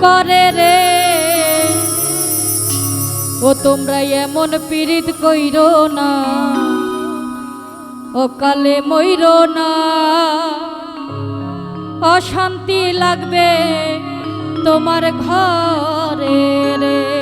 করে রে। ও, তোমরা এমন পীড়িত কইর না। ও কালে মইর না। অশান্তি লাগবে তোমার ঘরে রে।